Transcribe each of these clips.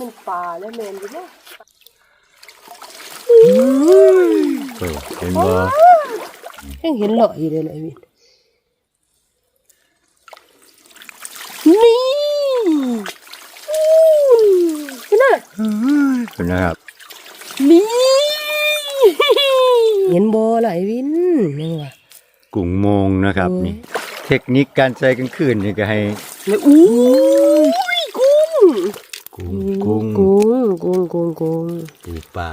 มันปลาแล้วแมนอยู่เนาะเออเห็นบ่ยังเห็นหล่ออยู่เลยนะไอ้วินนี่เห็นไหมเห็นนะครับนี่เห็นบ่ล่ะไอ้วินยังวะกุ้งโมงนะครับโอ้ยนี่ เทคนิคการใส่กลางคืนนี่ก็ให้เลยอู้ยกุ้ง กุ้งกุ้ง กุ้ งกุ้งกุ้งกุ้งปูปลา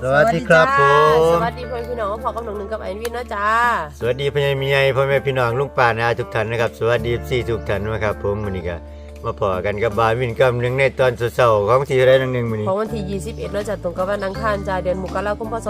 สวัสดีครับผจ้าสม วัสดีเพื่อน พี่น้องพอกับน้องหนึ่งกับไอ้วินนะจ้า สวัสดีพ่อใหญ่มีใหญ่พ่อแม่พี่น้องลุงป้านาทุกท่านนะครับ สวัสดีสี่ทุกท่านนะครับผมมันนี้ก็ มาพอกันกับบานวินกับหนึ่งในตอนเช้าๆของที่ได้หนึ่งมื้อนี้ของวันที่ 21เนาะจ้ะตรงกับวันอังคารจ้าเดือนมกราคมพศ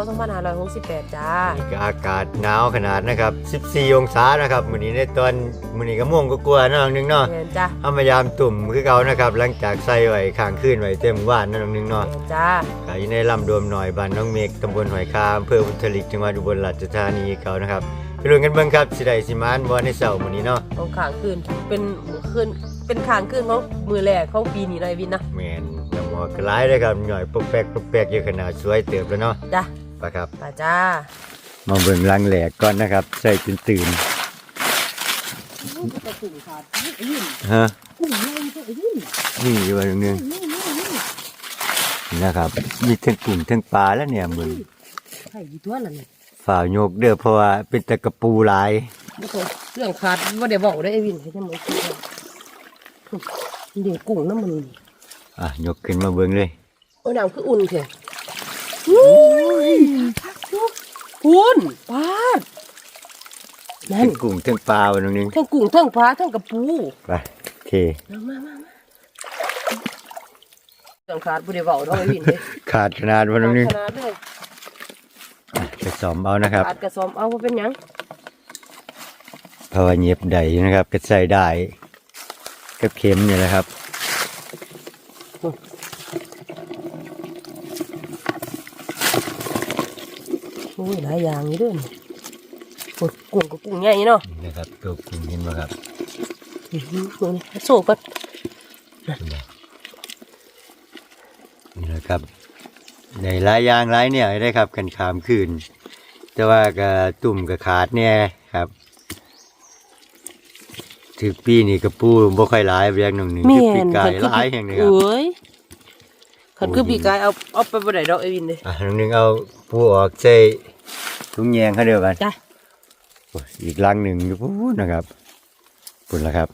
2568จ้านี่ก็อากาศหนาวขนาดนะครับ 14 องศานะครับมื้อนี้ในตอนมื้อนี้ก็ม่วงก็กลัวาๆเนาะน้องหนึงเนาะแม่นจ้าเอามายามตุ่มคือเก่านะครับ หลังจากใส่ไว้ข้างคืนไว้เต็มว่านเนาะน้องหนึงเนาะแม่นจ้าก็อยู่ในลำดวมหน่อยบ้านน้องเมฆตำบลหอยคาอำเภอพุทธลิกจังหวัดอุบลราชธานีเก่านะครับ ไปลุ้นกันเบิ่งครับสิได้สิมานบ่ในเช้ามื้อนี้เนาะของขางคืนเป็นคืนเป็นขางคืนของมือแรกของปีนี้เนาะไอ้วินนะแม่นน้ำหมอกหลายเลยครับหน่อยปกแปกปกแปกอยู่ขนาดสวยเติบแล้วเนาะจ้าไปครับป้าจ้ามาเบิ่งลังแหลกก่อนนะครับใส่ตื่นตื่นกระสุนขาดไอ้วินๆฮะกุ้งใหญ่จ้ะไอ้วินนี่อยู่อันนึงนะครับมีทั้งกุ้งทั้งปลาแล้วเนี่ยมึงไข่กี่ตัวนั่นน่ะ ฝ่าวโยกเด้อเพราะว่าเป็นตะกระปูหลายบ่ต้องเรื่องขาดบ่ได้บอกได้ไอ้วินให้ทำไมคิดว่าเดี๋ยวกุ้งน้ำมันอะยกขึ้นมาเบิ่งเลยโอ้ยน้ำคืออุ่นเถอะอุ้ยอุ่นปาดนั่ทั้นงกุ้งทั้งปลาวันนึงทั้งกุ้งทั้งปลาทั้งกระปูไปเทมามามามาเรื่องขาดบ่ได้บอกเนาะไอ้วินเด้ขาดขนาดวันนึงขนาดเลย อะไปซ้อมเอานะครับขาดกระสอมเอาบ่เป็นหยังเพราะว่าเหยียบใดนะครับก็ใส่ได้กับเข็มนี่แหละครับโอ้ยหลายอย่างอยู่เด้อนี่โอ้ยกุ้งก็กุ้งใหญ่เนาะนี่นะครับตัวกุ้งเห็นไหมครับอื้อหือตัวนี้โซ่ก่อนนี่แหละครับในหลายอย่างหลายเนี่ยได้ครับกันขามคืน แต่ว่าก็ตุ่มก็ขาดเนี่ยครับถือปีนี่กระปูบ่ค่อยหลายเรียงหนึ่งหนึ่งแม่คือปีนกายคันหลายแห่งเลยครับเอ้ยคันคือปีกายเอาเอาไปบ่ได้ดอกไอ้วินเด้อะหนึ่งหนึ่งเอาปูออกใส่ถุงแยงเขาเดียวกันจ้ะโอ้ยอีกลังหนึ่งอยู่พูดนะครับปุ่นละครับ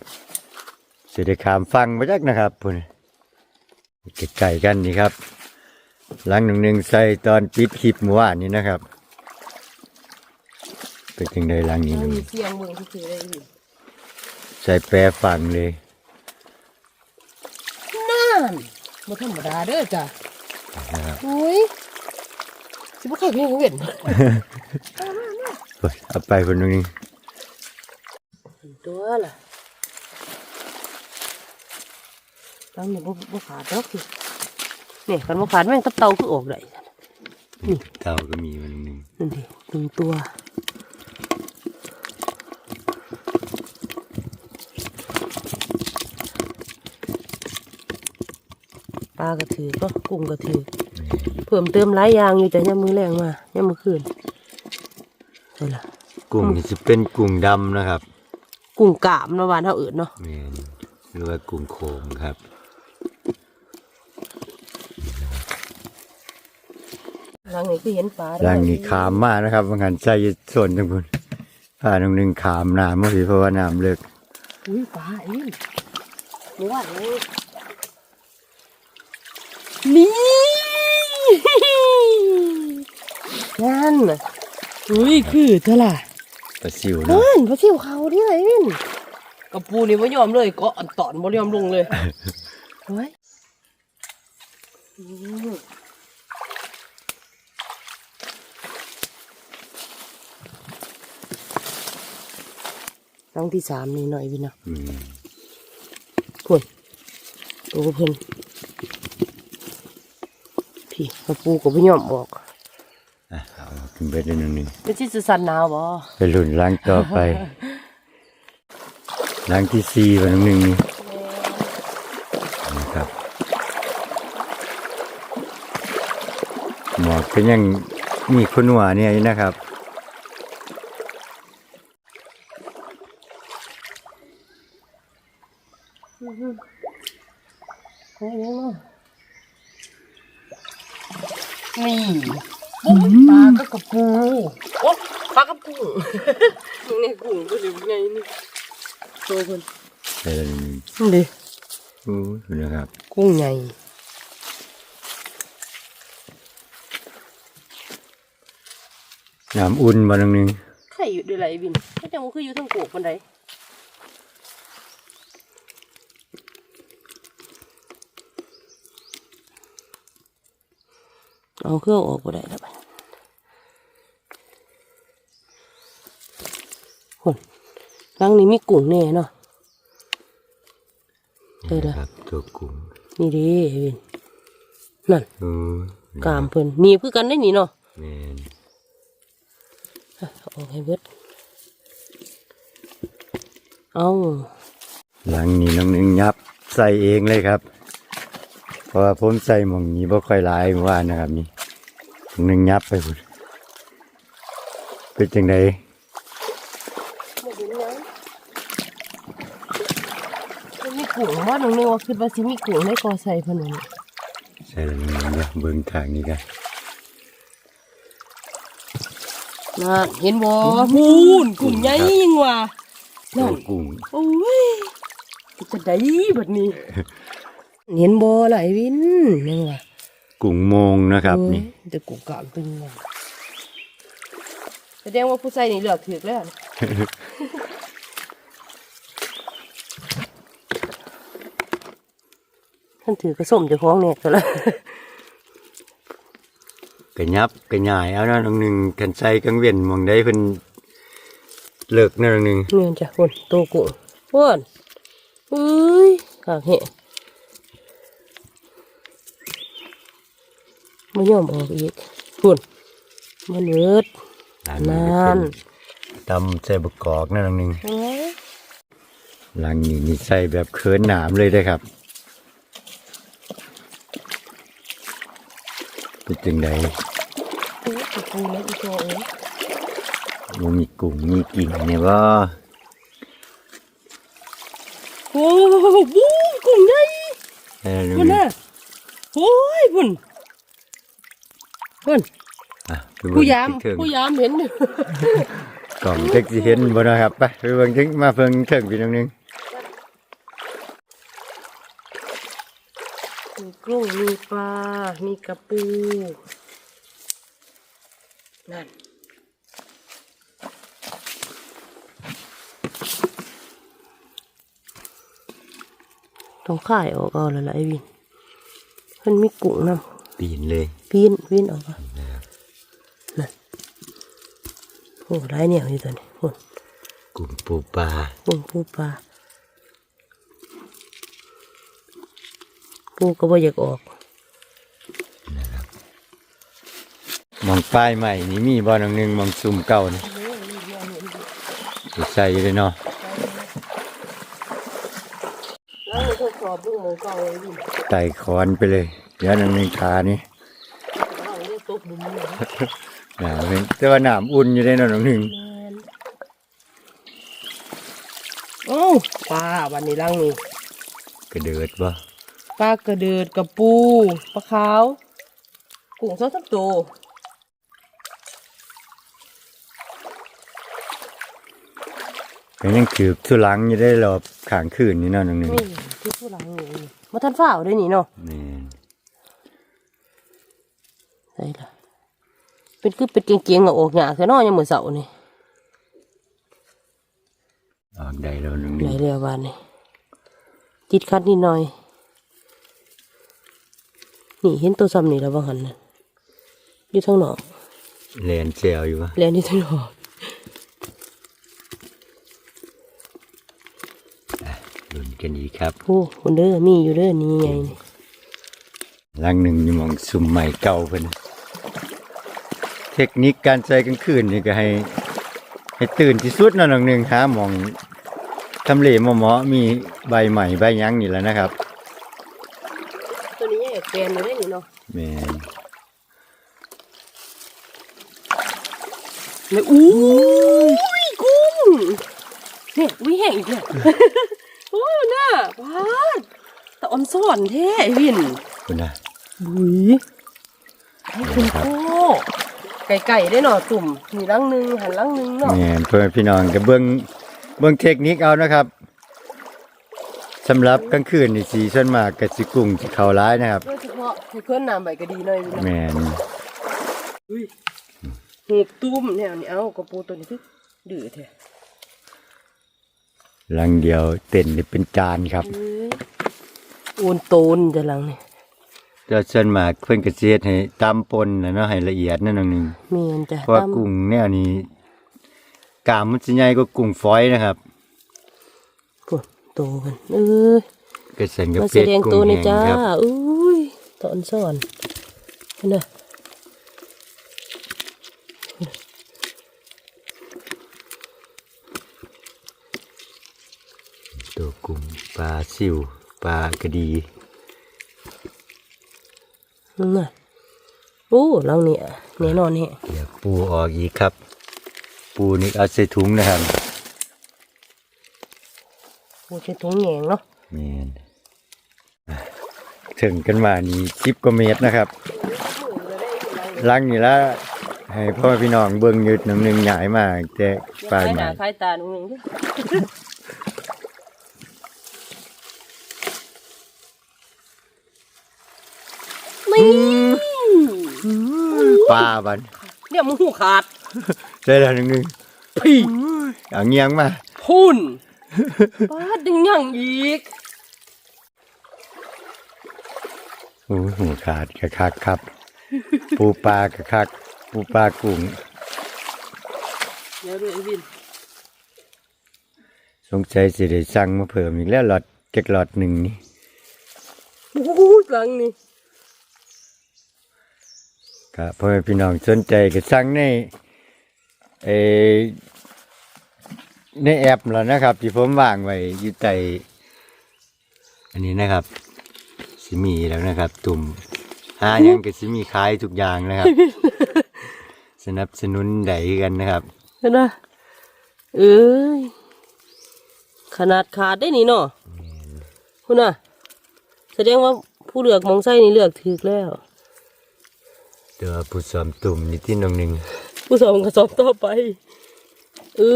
เสได็จขามฟังมาจักนะครับปุ่นไก่กันนี่ครับลังหนึ่งหนึ่งใส่ตอนปิดคลิปเมื่อวานนี้นะครับ เป็นจังไดลังนี้หนึ่งมีเสียงเบิ่งซื่อๆเลยไอ้วินใส่แปรฟังเลย นั่นบ่ธรรมดาเด้อจ้ะนะครับโอ้ยสิบ่ใครเพิ่งเห็นโอ้ยเอาไปคนนึงตัวล่ะตอนนี้บ่บ่ขาดดอกสินี่คันบ่ขาดแม่งกับเต่าคือออกได้ เต่าก็มีคนนึงนั่นดิหนึ่งตัว ปลากระถือก็กุ้งกระถือเพิ่มเติมหลายอย่างอยู่แต่ยามมือแรงมายามมือคืนใช่ละกุ้งนี่จะเป็นกุ้งดำนะครับกุ้งกามเนาะหวานเท่าอื่นเนาะแม่นหรือว่ากุ้งโคงครับ หลังนี้คือเห็นปลาร่างนี้ขามมากนะครับบางหันใจส่วนจังคุณพาหนึ่งหนึ่งขามน้ำเมื่อกี้เพราะว่าน้ำเลิกอุ้ยปลาอีกนี่ว่านี่นี่ นั่นน่ะอุ้ยคือเท่าไหร่ปลาซิวเฮ้เนาะยพระชิวเขาที่ไหนวินกระปูนี่ไม่ยอมเลยเก็อันตอนไม่ยอมลงเลยเฮ้ยอืมหลังที่สามนี่หน่อยพี่นะอืมพุ่นปูเพิ่น พี่กระปูก็ไม่ยอมออกอะเอาขึ้นไปได้หนึ่งหนึ่งเป็นที่สุสันหนาวบ่ไปลุ่นล้างต่อไป ล้างที่สี่วันหนึ่งนี่นะครับหมอกก็ยังมีคนหัวเนี่ยอยู่นะครับ เฮ้ยยังนี่โอ้ยปลาก็กระปูโอ้ปลากระปูมึงเนี่ยกุ้งก็เดี๋ยวไงนี่โตเพิ่น ไปแล้วหนึ่งหนึ่ง นี่ดิ โอ้ยนะครับ กุ้งใหญ่ น้ำ อุ่นวันหนึ่งหนึ่งไข่อยู่ด้วยไรบินก็จังว่าคืออยู่ทั้งโกกปันไดเอาเครื่องออกก็ได้แล้วไปคนหลังนี้มีกุ้งแน่เนาะเจอแล้วครับตัวกุ้งนี่เดิบินนั่นโอ้ยกามเพิ่นหนีบคือกันได้หนีเนาะแม่น อะเอาออกให้เบิดเอาหลังนี้น้องหนึ่งยับใส่เองเลยครับ เพราะว่าผมใส่หมองนี้บ่ค่อยหลายเมื่อวานนะครับนี่น้องหนึ่งยับไปพุ่นเป็นจังไดไม่เห็นยังมันมีกุ้งว่าหนูนึกว่าคิดว่าสิมีกุ้งในกอใส่พะนุนใส่แล้วน้องหนึ่งเดี๋ยวเบิ่งทางนี้กัน น่ะเห็นบ่มูนกุ้งใหญ่ยังว่ะตัวกุ้งโอ้ยจะได้แบบนี้ เห็นบ่ล่ะไอ้วินยังว่ะกุ้งโมงนะครับนี่เออแต่กุ้งกามเป็นไงแสดงว่าผู้ใส่นี่เลือกถูกแล้วท่านถือกระส้มเจะคล้าของเนี่ยก็แล้วก ระยับกระหยายเอานะน้องหนึ่งกันใส่กังเวียนหมองได้เพิ่นเลิกนะน้องหนึ่งเนี่ยจ้ะคนโตกุ้งพ่นอุ้ยขากเหะไม่ยอมออกอีกพุ่นมันเวิดนั่นตำใส่บกกอกนะน้องหนึ่งเอ้ยหลังนี้นี่ใส่แบบเคินหนามเลยได้อครับเป็นจังได โอ้ยตะปูแล้วอีโตเอ้ยบ่มีกุ้งมีกิ่งเนี่ยว่าโอ้โหบูกุ้งใหญ่เออพุ่นน่ะโอ้ยพุ่นพุ่นผู้ยามผู้ยามเห็นกล่องเจ็กสิเห็นบ่นะครับไปไปเบิ่งถึงมาเพิ่งเครื่องพี่น้องนึงมีกุ้งมีปลา มีกระปู นั่นต้องข่ายออกเอาและละไอ้วินเพิ่นมีกุ้งนำปีนเลย ปีนปีนออกมานั่นโอ้ได้เนี่ยอยู่ตัวนี้โอ้กุ้งปูปลากุ้งปูปลาปูก็บ่อยากออก มองป้ายใหม่นี่มีบ่น้องหนึงมองซุ่มเก่านี่สิใส่เลยเนาะแล้วมันทดสอบลูกหมูเก่าเลยดิไต่คอนไปเลยเดี๋ยวน้องหนึงขานี่เอาเรียกตบบุ้มเลยหนาวเป็นแต่ว่าน้ำอุ่นอยู่ได้เนาะน้องหนึงแมนโอ้ปลาวันนี้ลังนี่กระเดิดบ่ปลากระเดิดกับปูปลาขาวกุ้งสองสามตั ก็ยังถือทุลังอยู่ได้รอบข้างคืนนี่เนาะน้องหนึงนี่ที่ผู้หลังนี่มาทันฝ้าวด้วยนี่เนาะนี่ใช่ละเป็นคือเป็นเกียงๆอะออกหยาแค่นอยังมือเสานี่ออกได้แล้วน้องหไหนึนงเรียกว่านี่ติดคัดนิดหน่อย นี่เห็นตัวซ้ำนี่แล้วบ้างหันนั่นอยู่ทางนอก แลนแซวอยู่วะ เรียนอยู่ทางนอก กันอีกครับโอ้คนเด้อมีอยู่เด้อนี่ไงนี่หลังหนึ่งอยู่หมองสุ่มใหม่เก่าเพิ่นเทคนิคการใส่กลางคืนนี่ก็ให้ ให้ตื่นที่สุดเนาะหนังหนึ่งหาหมองทำเลเหมาะๆมีใบใหม่ใบหยั้งนี่แหล้วนะครับ ตัวนี้แยกแกนอยู่ได้นี่เนาะแม่นเลยอู้ยกุ้งเนี่ยวิแห้งอีกเนี่ย โอ้ยน่าพาดแต่ออนซ่อนแท้ไอ้วินคุณนะบุยให้คุณโก้ไก่ๆได้หน่อตุ่มมีลังหนึงหันลังหนึงเนาะแม่นเพื่อนพี่น้องก็เบิ่งเบิ่งเทคนิคเอานะครับสำหรับกลางคืนนี่สีส่วนมากก็สิกุ้งสิเข้าร้ายนะครับโดยเฉพาะให้เพื่อนน้ำใบก็ดีหน่อยวินเนาะแม่นอุ้ยหูบตุ้มเนี่ยนี่เอากระปูตัวนี้คือดื้อแท้ หลังเดียวเต้นนี่เป็นจานครับเอ้ยโอนโตนจะหลังนี่แต่ส่วนมากเพิ่นก็สิเฮ็ดให้ตำปนน่ะเนาะให้ละเอียดนั่นหนึงเมียนจ้ะเพราะว่าตามกุ้งแนวนี้กามมันสิใหญ่กว่ากุ้งฝอยนะครับพุ่นโตกันเอ้ยก็เส้นกับมาแสเป็ดดงกุ้ตัวงนี่แห้งจ้าครับอุ้ยตอนซ่อนเห็นไหม ตัวกุ้งปลาซิวปลากระดีนั่นน่ะโอ้หลังเนี่ยแน่นอนแฮะเดี๋ยวปูออกอีกครับ ปูนี่เอาใส่ถุงนะครับโอ้ใช้ถุงแหงเนาะแม่นอะถึงกันมานี่สิบกว่าเมตรนะครับลังนี่ละให้พ่อแม่พี่น้องเบิ่งอยืดหนึ่งหนึ่งใหญ่มากแต่ปลายคล้ายใหหม่น้าคล้ายตาหนูหนึ่งดินี่ ปลาบันเนี่ยมึงหูขาดใช่แล้วหนึ่งหนึ่งพี่เอาเงียงมาพุ่นป้าดึงยังอีกโอ้ยหูขาดกระคักครับ ปูปลากระคัก ปูปลากุ้งเดี๋ยวดูไอ้วินสงสัยสิได้สั่งมาเพิ่มอีกแล้วหลอดเจ็กหลอดหนึ่งนี่โอ้ยหลังนี่ ครับพ่อแม่พี่น้องสนใจก็สั่งในเออในแอปแล้วนะครับ ที่ผมวางไว้อยู่ใต้อันนี้นะครับสิมีแล้วนะครับ ตุ่มหาหยังก็สิมีขายทุกอย่างนะครับ สนับสนุนใดกันนะครับเห็นไหมเอ้ยขนาดขาดได้นี่เนาะคุณน่ะ แสดงว่าผู้เลือกมองไส้นี่เลือกถูกแล้ว เดี๋ยวผู้สอมตุ่มนี่ที่น้องหนึ่งผู้สองกระสอบต่อไปเอ้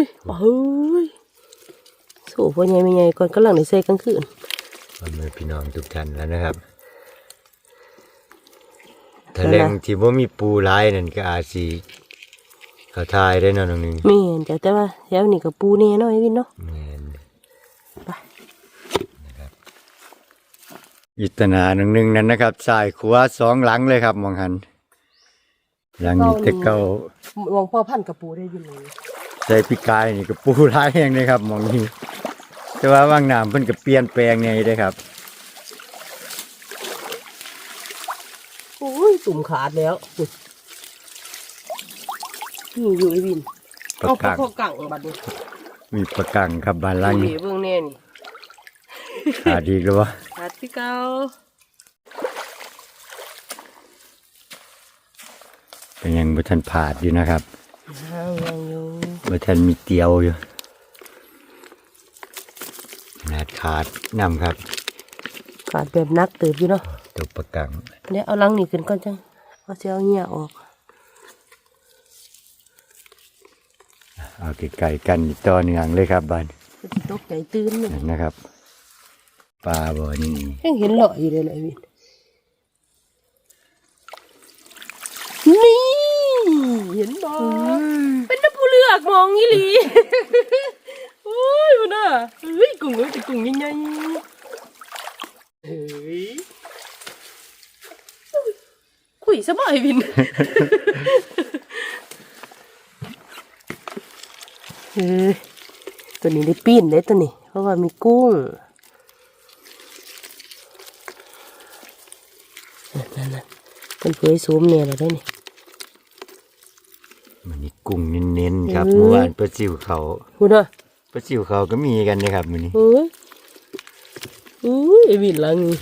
ยเอ้ยสู้พ่อใหญ่ไม่ใหญ่ก่อนกำลังในใส่กลางคืนพ่อแม่พี่น้องทุกท่านแล้วนะครับนั่ถ้านนะแรงที่ว่ามีปูร้ายนั่นก็อาจสิเขาทายได้เนาะน้องหนึ่งไม่เห็นจ้ะแต่ว่าแถวนี้กับปูเนี่ยน้อยวินเนาะแม่น ไป อิตนาหนึ่งหนึ่งนั้นนะครับสายขวาสองหลังเลยครับมองหัน หลังนี้แต่เก่าหลวงพ่อพันกับปูได้ยินเลยใส่ปีกายนี่ก็ปูร้ายแห่งเลยครับมองนี้ แต่ว่าว่างน้ำเพิ่นก็เปลี่ยนแปลงไงได้ครับโอ้ยตุ่มขาดแล้วอุ๊ยนี่อยู่ไอ้วินประเอากังพ่อกังบัดนี้มีประกังครับบ้านหลังนี่นี้เบื้องแน่นี่ ขาดอีกแล้ววะขาดที่เก่าเป็นยังบ่ทันผาดอยู่นะครับห่างยังอยู่บ่ทันมีเตียวอยู่ขนาดขาดน้ำครับ ขาดแบบนักเติบอยู่เนาะตัวประกังเดี๋ยวเอาลังนี่ขึ้นก่อนจังเอาเสียเอาเหี้ยออกเอาไก่ๆกันอีกต่อเนื่องเลยครับบ้านก็สิตกใจตื่นเลยนั่นนะครับ ปลาบ่อนี่ยังเห็นหล่ออยู่เลยเลยวินนี่เห็นบ่เป็นน้ำผู้เลือกมองอีหลีโอ้ยมันน่ะเฮ้ยกุ้งเอ้ยเป็นกุ้งยังไงเฮ้ยคุยสบายวินเฮ้ยตัวนี้ได้ปีนเลยตัวนี้ เพราะว่ามีกุ้ง เป็นเผยซูมเนี่ยเราได้นี่มันนี่กุ้งเน้นๆครับอืมเมื่อวานปลาซิวเขาคุณน่ะปลาซิวเขาก็มีกันนะครับมื้อนี้เอ้ยอุ้ยไอ้วินหลังนี่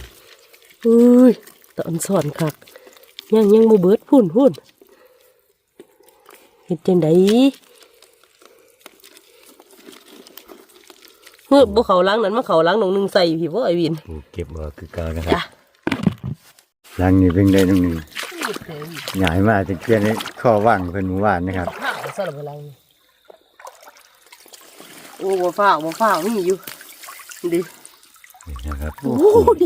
อุ้ยตอนสอนคักยังยังบ่เบิดพุ่นพุ่นเฮ็ดจังไดเฮ้ยบ่เขาล้างนั้นมาเขาล้างหนองหนึงใส่พี่บ่ไอ้วินปูเก็บบ่คือเก่านะครับจ้ะ หลังนี้เป็นได้ตรงนี้ใหญ่มากตะเกียนนี้ข้อว่างเพิ่นเมื่อวานนะครับข้าวสลับล้างนี่โอ้บ่ฟ้าวบ่ฟ้าวนี่อยู่ดินี่นะครับโอ้ย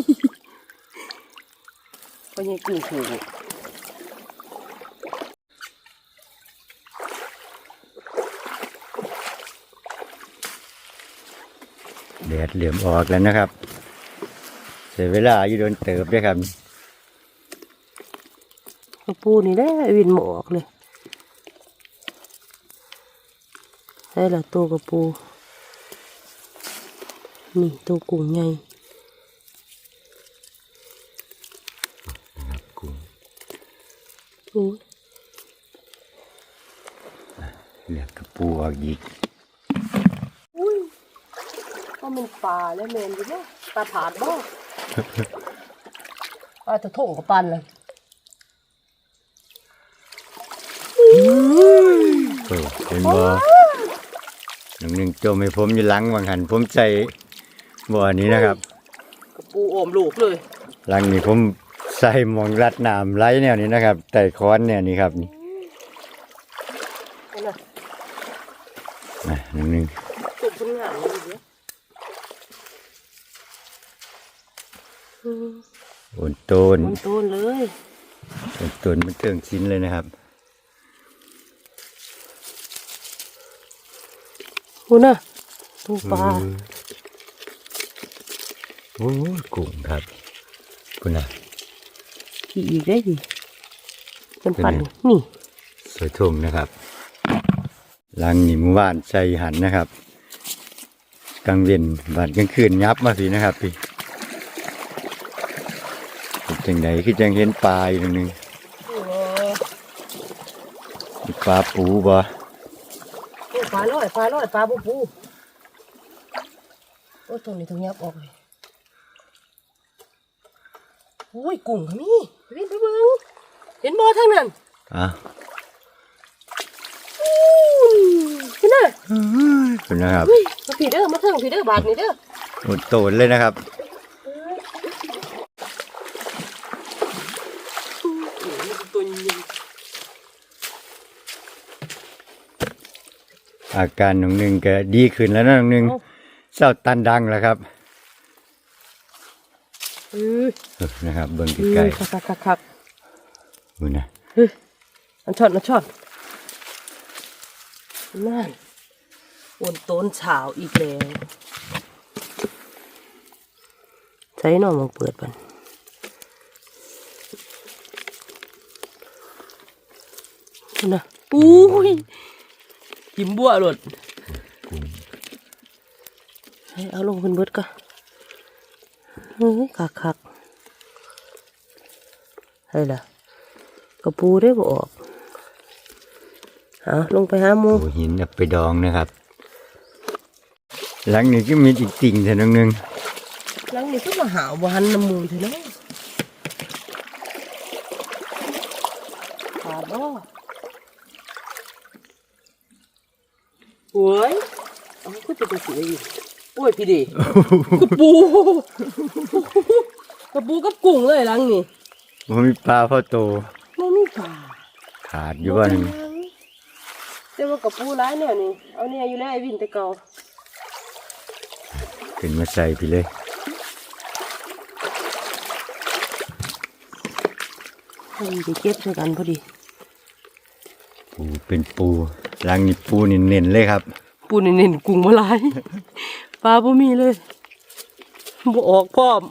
บ่ยังกินถูกแดดเหลื่อมออกแล้วนะครับ เสียเวลาอยู่โดนเติบด้วยครับกระ ปูนี่แหละไอ้วินหมออกเลยใช่ละตัวกระปูนี่ตัวกุ้งใหญ่กุ้งโอ้ยเหลือกกระปูออกอีกอุ้ยก็มันปลาแล้วแมนอยู่บ่ปลาผาดบ่ปลาจะถงกับปันเลย เออเห็นบ่หนึ่งหนึ่งจมให้ผมอยู่หลังวังหันผมใจบ่อนี้นะครับกระปูโอมลูกเลย หลังนี้ผมใส่หมองรัดน้ำไหลแนวนี้นะครับแต่ค้อนเนี่ยนี่ครับนี่นั่นน่ะนะหนึ่งหนึ่งตุ่มพุ่นงามเลยเดี๋ยวอืมโอนโตนมันโตนเลยโอนโตนมันเติงชิ้นเลยนะครับ คุณน่ะตัวปลาโอ้ยกุ้งครับคุณน่ะขี่อีกได้ดิมันปั่นนี่ สวยทุ่งนะครับหลังนี้เมื่อวานใส่หันนะครับกลางเวียนบาดกลางคืนยับมาสินะครับพี่เป็นจังไดคือจังเห็นปลาอยู่ตรงนึงมีปลาปูบ่โอ้ ปลาลอยปลาลอยปลาบูปูโอ้ตรงนี้ตรงยับออกเลยโอ้ยกุ้งก็มีวินไปเบิ่งเห็นบ่ทางนั้นอะอู้เห็นน่ะคุณนะครับเฮ้ยมาผีเด้อมาเถิงผีเด้อบาทนี่เด้อโอนโตนเลยนะครับ ตัวใหญ่ อาการหนึ่งหนึ่งก็ดีขึ้นแล้วนะหนึ่งหนึ่งเศร้าตันดังแล้วครับเออเออนะครับเบิ่งเอใกล้อคักคักคักคักๆดูนะเฮ้ยอันช็อตอันช็อตนั่นโอนต้นเฉาวอีกแล้วใช้หน่อมองเปิดปันนั่นนะอุ้ย ยิ้มบัวหลดให้เอาลงเป็นเบิดก็เฮ้ยคักคักให้ล่ะกระปูได้บ่ออกเอาลงไปหาหมูปูหินเอาไปดองนะครับ หลังนี้ก็มีอีกติ่งแต่หนึ่งหนึ่งหลังนี้ก็มาหาวันน้ำมูเถอะเนาะขาดบ่ โอ้ยเอาก็จะไปเสียอยู่โอ้ยพี่ดีกระปูกระปูกับกุ้งเลยหลังนี่มันมีปลาพ่อโตไม่มีปลาขาดอยู่ว่าหนึ่งแต่ว่ากระปูร้ายเนี่ยนี่เอาเนี่ยอยู่แล้วไอ้วินแต่เก่าขึ้นมาใส่ไปเลยให้ไปเก็บด้วยกันพอดีปูเป็นปู หลังนี้ปูเน้นๆเลยครับ ปูเน้นๆกุ้งมาหลายปลาบ่มีเลยบ่ออกพร้อม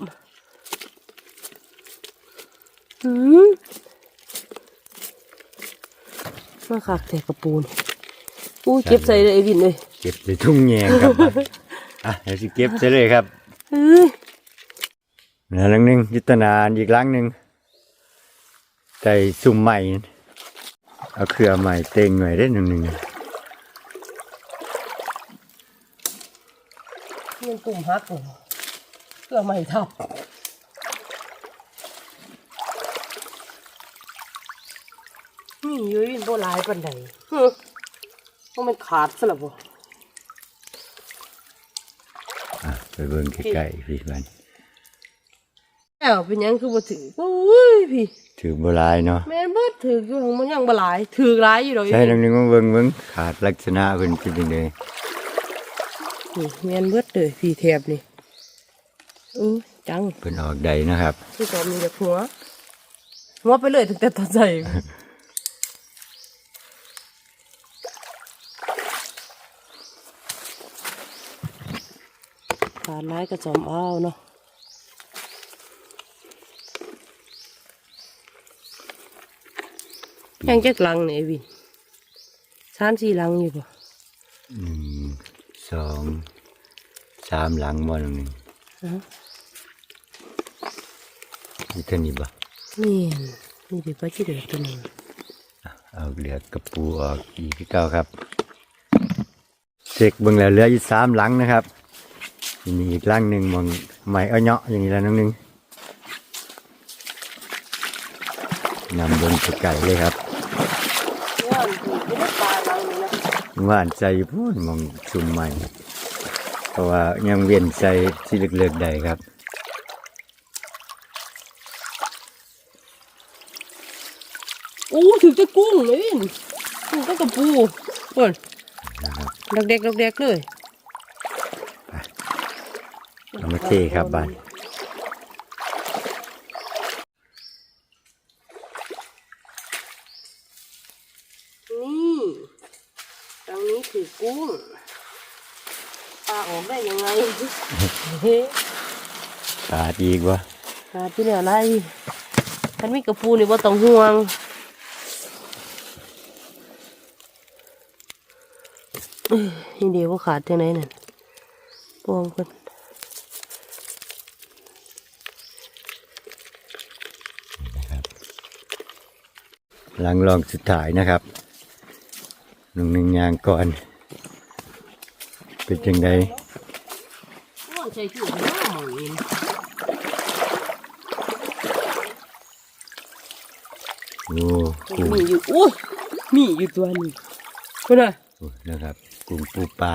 อืมมาคักแต่กระปูนอู้เก็บใส่เลยไอ้วินเลย เก็บในทุ่งแยงครับ อะเดี๋ยวสิเก็บใส่เลยครับเอ้ยนะหลังหนึ่งยุตนานอีกหลังหนึ่งใส่ซุ่มใหม่ เอาเครือใหม่เต็งหน่อยได้หนึ่งหนึ่งเงินกลุ่มฮักเหรอเพื่อไม่ทับนี่อยุ้ยโบหลายปันใดฮึว่ามันขาดซะแล้วบ่อะไปเบิ่งใกล้ๆพี่บ้านแล้วเป็นหยังคือบ่ถือโอ้ย พี่ถือโบราณเนาะแม่นบ่ถืออยู่ของมันยังบ่หลายถือหลายอยู่ดอกใช่หนึ่งหนึ่งมาเบิ่งเบิ่งขาดลักษณะเพิ่นเป็นยังไงนี่แม่นเบิดเลยพี่แถบนี่เออจังเพิ่นออกใดนะครับพี่ก็มีแต่หัวหัวไปเลยตั้งแต่ตอนใส่ขาดร้ายกระจอมอ้าวเนาะ ยังจักลังเนี่ยวินสามสี่ลังอยู่ป่ะหนึ่งสองสามหลังบ่หนึ่งหนึ่งนี่เท่านี้บ่นี่นนี่เดี๋ยวไปที่เดือตัวหนึงเอาเหลือกระปูออกอีกคือเก่าครับ เช็คเบิ่งแล้วเหลืออยู่สามหลังนะครับมีอีกหลังหนึ่งมองใหม่เอาเนาะอย่างนี้แล้วน้องหนึงนำเบิ่งไก่เลยครับ ว่ามันไม่ได้ปลาลังนี่นะ ว่านใจพูดมองชุมใหม่ เพราะว่ายังเวียนใจที่เลือกๆใดครับอู้ถึงจะกุ้งเลยวินกุ้งก็กระปูเปิดนะครับดอกเด็กดอกเด็กเลยเอามาเทครับบ้านนี่ตรงนี้คือกุ้งปลาออกได้ยังไง เฮ้ขาดอีกวะหาที่เหลืออะไรฉันมีกระปูนี่ว่าต้องห่วงเอ้ยนี่เดี๋ยวว่าขาดที่ไหนนั่นปวงคนหลังลองสุดท้ายนะครับหนึ่งหนึ่งยางก่อน เป็นจังได ว่าใช่ถุงหน้าหมองเองโอ้กุ้งมีอยู่อุ้ยมีอยู่ตัวนึงคุณน่ะโอ้นะครับกุ้งปูปลา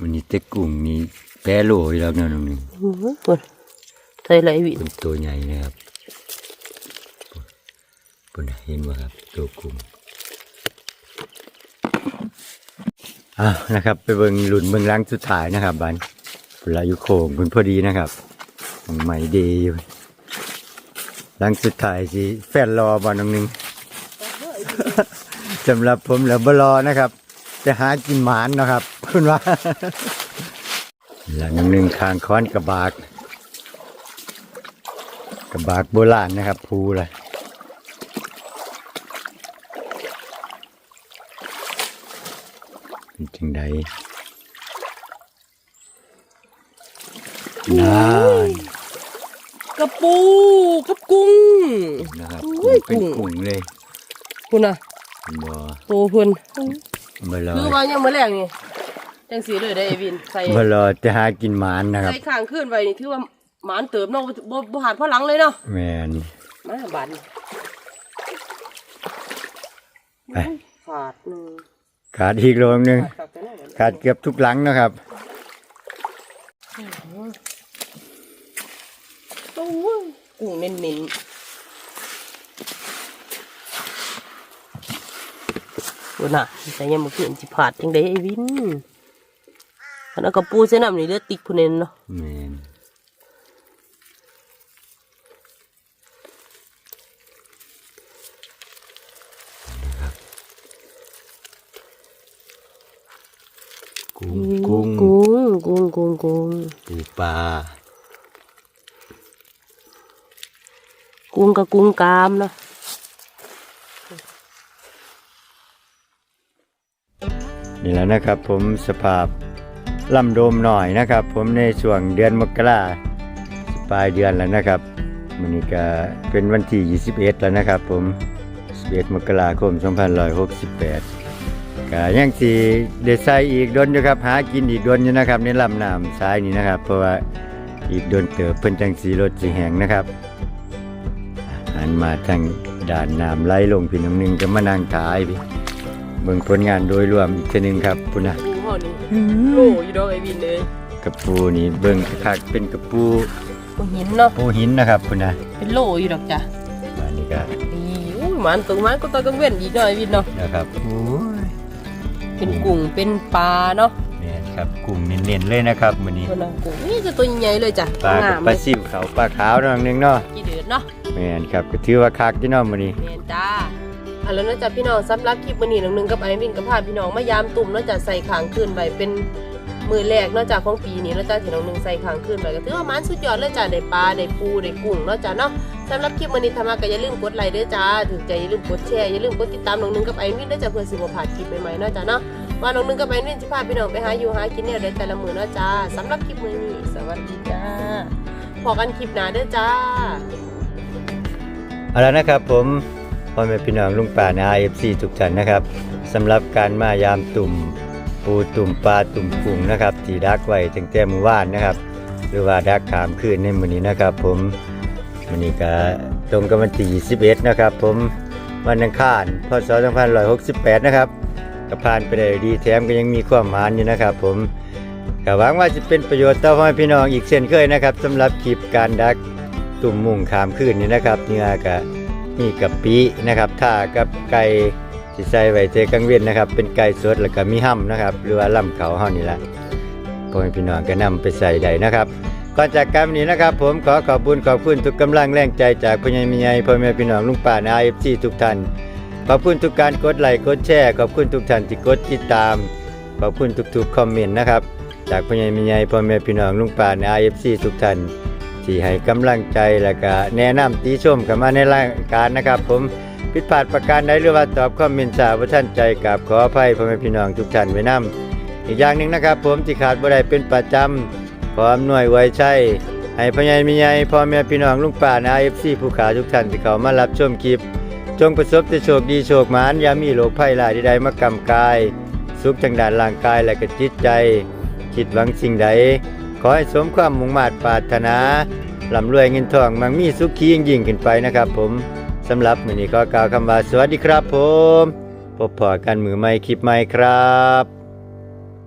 วันนี้แต่กุ้งนี่ แปรโลอยู่แล้วเนาะน้องหนึ่งอื้อหือคุณใส่ไรวินเป็นตัวใหญ่นะครับปุ่นเห็นไหมครับ ตัวกุ้งอะนะครับ ไปเบิ่งหลุนเบิ่งล้างสุดท้ายนะครับบันเวลาอยู่โค้งคุณพอดีนะครับใหม่ดีอยู่ล้างสุดท้ายสิแฟนรอบอลน้องหนึงสำหรับผมแล้วบรอนะครับ จะหากินหมานนะครับ คุณว่า หลังหนึ่งคางค้อนกระบาก กระบากโบราณนะครับภูเลยเป็นจังใดนั่นกระปูกับกุ้งนะครับอุ้ยเป็นกุ้งกุ้งเลยคุณน่ะบ่โตเพิ่นบ่รอคือว่ายังมื้อแรกนี่ จังสีเลยได้อไอ้วินใส่บ่รอจะหากินหมานนะครับใส่ข้างขึ้นไปนี่ถือว่าหมานเติมเนาะบ่บ่หาดพ่อหลังเลยเนาะแมนมาบาดนี่ไปขาดหนึงขาดอีกโลงหนึงขาดไปไหนวะขาดเกือบทุกหลังนะครับ โอ้ยกุ้งเน้นๆคุณน่ะใส่ยังบ่ขึ้นสิผาดจังได๋ไอ้วิน อันนั้นก็ปูเส้นน้ำนีเลือดติดพูนเน้นเนาะแมนกุ้งกุ้งกุ้งกุ้งกุ้งกุ้งปูปลากุ้งกับกุ้งกามเนาะนี่แล้วนะครับผมสภาพ ลำโดมหน่อยนะครับ ผมในช่วงเดือนมกราปลายเดือนแล้วนะครับมันนี้ก็เป็นวันที่ 21 แล้วนะครับ ผม 11 มกราคม 2568ก็ยังสีเดซายอีกดนอยู่ครับ หากินอีกดนอยู่นะครับในลำน้ำซ้ายนี้นะครับ เพราะว่าอีกดนเติบเพิ่นจังสีรถสีแหงนะครับหันมาทางด่านน้ำไหลลงพี่น้องหนึงก็มานั่งขายพี่เบิ่งผลงานโดยรวมอีกทีนึงครับพุ่นนะ ปูเฮานี่โลอยู่ดอกไอ้วินเลยกระปูนี่เบิ่งคักๆเป็นกระปูปูหินเนาะ ปูหินนะครับพุ่นนะเป็นโลอยู่ดอกจ้ะอันนี้ก็นี่อุ้ยหมันตรงมันก็ตอนกลางเว้นอีกหน่อยวินเนาะ นะครับโอ้ยเป็นกุ้งเป็นปลาเนาะเนี่ยครับกุ้งเน้นๆเลยนะครับมื้อนี้ตัวน้องกุ้งนี่จะตัวใหญ่ๆเลยจ้ะปลางากับมปลาเลยซิวเขาปลาขาวน้องหนึงเนาะกี่เดือนเนาะแม่นครับก็ถือว่าคักที่เนาะมื้อนี้ แม่นจ้า อะแล้วนอกจากพี่น้องสำหรับคลิปมือนี้น้องหนึ่งกับไอ้วินกับพาพี่น้องมายามตุ่มนอกจากใส่ขางคืนไว้เป็นมือแรกนอกจากของปีนี้นอกจากที่น้องหนึ่งใส่ขางคืนไว้ก็ถือว่ามันสุดยอดเลยจ้ะได้ปลาได้ปูได้กุ้งนอกจากเนาะสำหรับคลิปมือนี้ทำมาก็อย่าลืมกดไลค์เด้อจ้าถึงใจอย่าลืมกดแชร์อย่าลืมกดติดตามน้องหนึ่งกับไอ้วินเด้อจ้าเพื่อสิบ่พลาดคลิปใหม่ๆนอกจากเนาะว่าน้องหนึ่งกับไอ้วินสิพาพี่น้องไปหาอยู่หากินแนวใดแต่ละมือนอกจ้าสำหรับคลิปมือนี้สวัสดีจ้าพอกันคลิปหน้าเด้อจ้าเอาละนะครับผม พ่อแม่พี่น้องลุงป่านา FC ทุกท่านนะครับสำหรับการมายามตุ่ม ปูตุ่มปลาตุ่มกุ้งนะครับที่ดักไว้ตั้งแต่มื้อวานนะครับ หรือว่าดักขามคืนในมื้อนี้นะครับ ผมมื้อนี้ก็ตรงกับวันที่21นะครับ ผมวันอังคารพศ2568นะครับก็ผ่านไปได้ดีแถมก็ยังมีความหมานอยู่นะครับ ผมก็หวังว่าจะเป็นประโยชน์ต่อพ่อแม่พี่น้องอีกเช่นเคยนะครับสำหรับคลิปการดักตุ่มมุ่งขามขึ้นนี่นะครับเนื้อกับ มีกับปีนะครับท่ากับไก่ที่ใส่ไว้เจกังเวียนนะครับ เป็นไก่สดแล้วก็มีห่ำนะครับ หรือว่าลำเขาเฮานี่แหละพ่อแม่พี่น้องก็นำไปใส่ได้นะครับก่อนจากการนี้นะครับ ผมขอขอบคุณขอบคุณทุกกำลังแรงใจจากพญ่แม่ใหญ่พ่อแม่พี่น้องลุงป้าใน IFC ทุกท่านขอบคุณทุกการกดไลค์กดแชร์ขอบคุณทุกท่านที่กดติดตาม ขอบคุณทุกๆคอมเมนต์นะครับ จากพ่อใหญ่แม่ใหญ่พ่อแม่พี่น้องลุงป้าใน IFC ทุกท่าน ที่ให้กำลังใจและก็แนะนำติชมกันมาในรายการนะครับ ผมผิดพลาดประการใดหรือว่าตอบคอมเมนสาว่าท่านใจกับขออภัยพ่อแม่พี่น้องทุกท่านไว้นํอีกอย่างหนึ่งนะครับ ผมที่ขาดบ่ได้เป็นประจำขออำนวยไว้ใช่ให้พ่อใหญ่มีใหญ่พ่อแม่พี่น้องลุงป่าใน IFC ผู้ขาทุกท่านที่เขามารับชมคลิป จงประสบแต่โชคดีโชคหมานอย่ามีโรคภัยหลายใดๆมากำกาย สุขทางด้านร่างกายและก็จิตใจ คิดหวังสิ่งใด ขอให้สมความมุ่งมา่ปรารถนาร่ำรวยเงินทองมั่งมีสุขียิ่งยิ่งขึ้นไปนะครับ ผมสำหรับมือนี้ขอกล่าวคำว่าสวัสดีครับ ผมพบพอกันมือใหม่คลิปใหม่ครับ